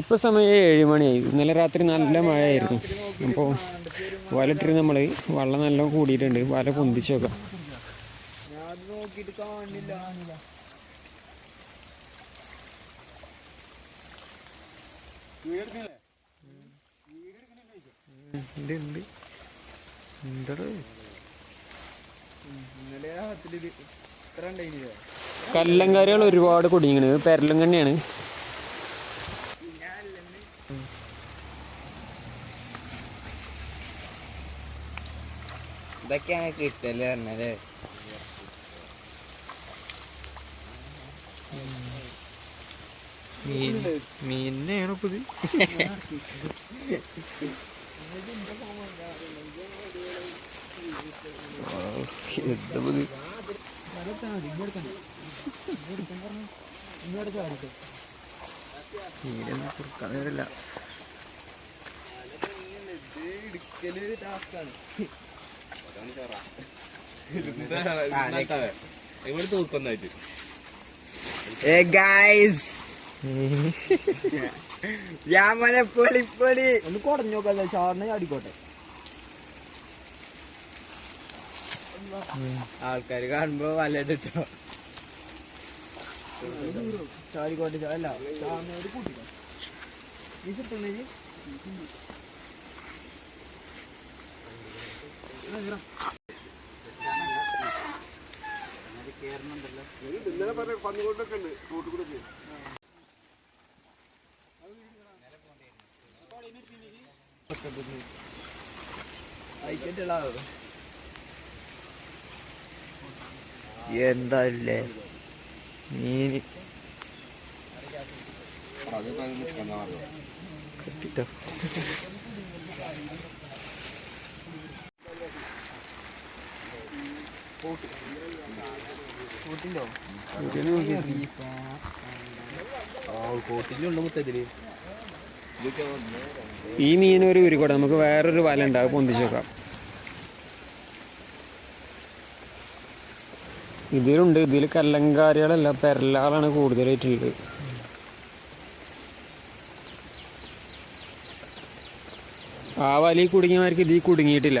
ഇപ്പോൾ സമയം ഏഴ് മണിയായി. ഇന്നലെ രാത്രി നല്ല മഴയായിരുന്നു. അപ്പോൾ വലയിട്ടിട്ട് നമ്മൾ വെള്ളം നല്ല കൂടിയിട്ടുണ്ട്. വല പൊന്തിച്ച് നോക്കാം ഉണ്ട് എന്താ ഇന്നലെ കല്ലങ്കാരികൾ ഒരുപാട് കുടുങ്ങിയാണ് പെരലും കണ്ണിയാണ് ഇതൊക്കെയാണ് കിട്ടൽ പറഞ്ഞല്ലേ മീൻ പുതി മീനൊന്നും കൊടുക്കാൻ എടുക്കൽ ടാസ്കാണ് ഇവിടെ തൂക്കൊന്നായിട്ട് ഏ ഗൈസ് ഞാൻ മനെ പൊളി പൊളി. ഒന്ന് കുടഞ്ഞു നോക്കാം ചാറിനെ ചാടിക്കോട്ടെ. ആൾക്കാര് കാണുമ്പോ വലയിട്ടോ ചാടിക്കോട്ടെ അല്ല കൂട്ടിക്കോ. നീ സിട്ടുണ്ടേ എന്തല്ലേ മീന് കട്ടിട്ടോ. ഈ മീൻ ഒരു ഉരുക്കോട്ടെ നമുക്ക് വേറൊരു വല ഉണ്ടാകും പൊന്തിച്ച് നോക്കാം ഇതിലുണ്ട് ഇതിൽ കല്ലങ്കാരികളല്ല പെരലാളാണ് കൂടുതലായിട്ടുള്ളത്. ആ വലി കുടുങ്ങിയവർക്ക് ഇതിൽ കുടുങ്ങിയിട്ടില്ല.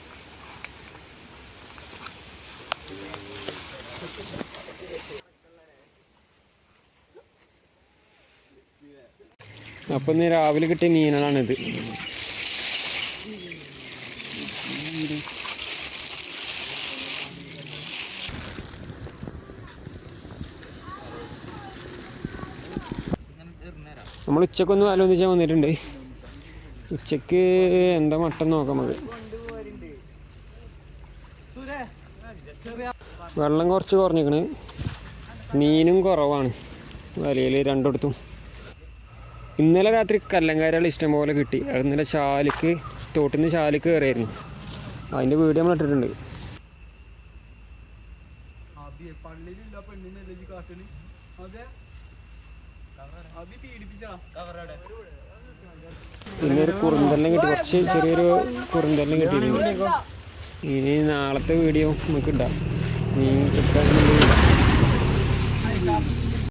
അപ്പം ഇന്ന് രാവിലെ കിട്ടിയ മീനുകളാണിത്. നമ്മൾ ഉച്ചക്കൊന്ന് ആലോചിച്ചാൽ വന്നിട്ടുണ്ട്. ഉച്ചയ്ക്ക് എന്താ മട്ടൻ നോക്കാം നമുക്ക്. വെള്ളം കുറച്ച് കുറഞ്ഞിക്കണ് മീനും കുറവാണ്. വലയിൽ രണ്ടിടത്തും ഇന്നലെ രാത്രി കല്ലങ്കാരികൾ ഇഷ്ടംപോലെ കിട്ടി. അത് ഇന്നലെ ചാലിക്ക് തോട്ടിൽ നിന്ന് ചാലിക്ക് കയറിയായിരുന്നു. അതിന്റെ വീഡിയോ നമ്മൾ ഇട്ടിട്ടുണ്ട്. പിന്നെ ഒരു കുറുന്തലിനെ കിട്ടി. കുറച്ച് ചെറിയൊരു കുറുന്തലിനെ കിട്ടിയിട്ടുണ്ട്. ഇനി നാളത്തെ വീഡിയോ നമുക്ക് ഇടാം. നീ കിട്ടാൻ